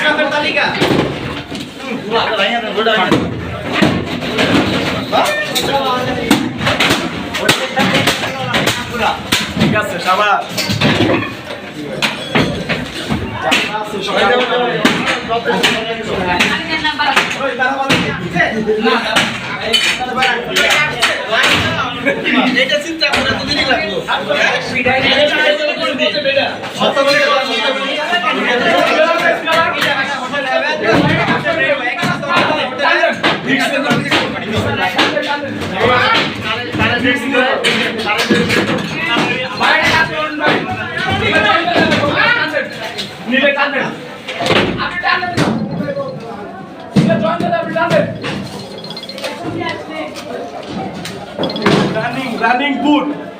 সাপের তালিকা ঠিক আছে সাবাস এটা চিন্তা করে দুদিনই লাগল running running boot running boot নিশ্চয় তো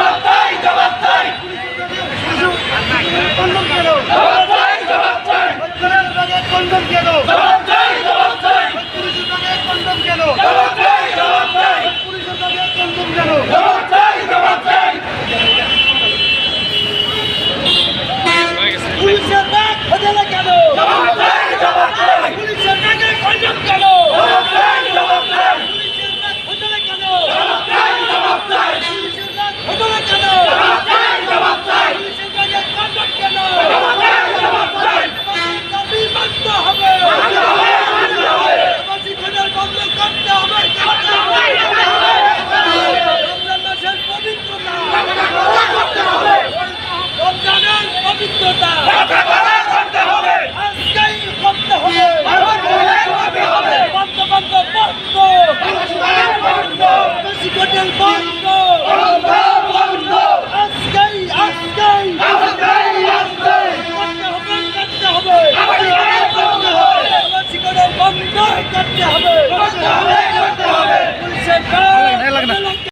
পুলিশের করতে হবে।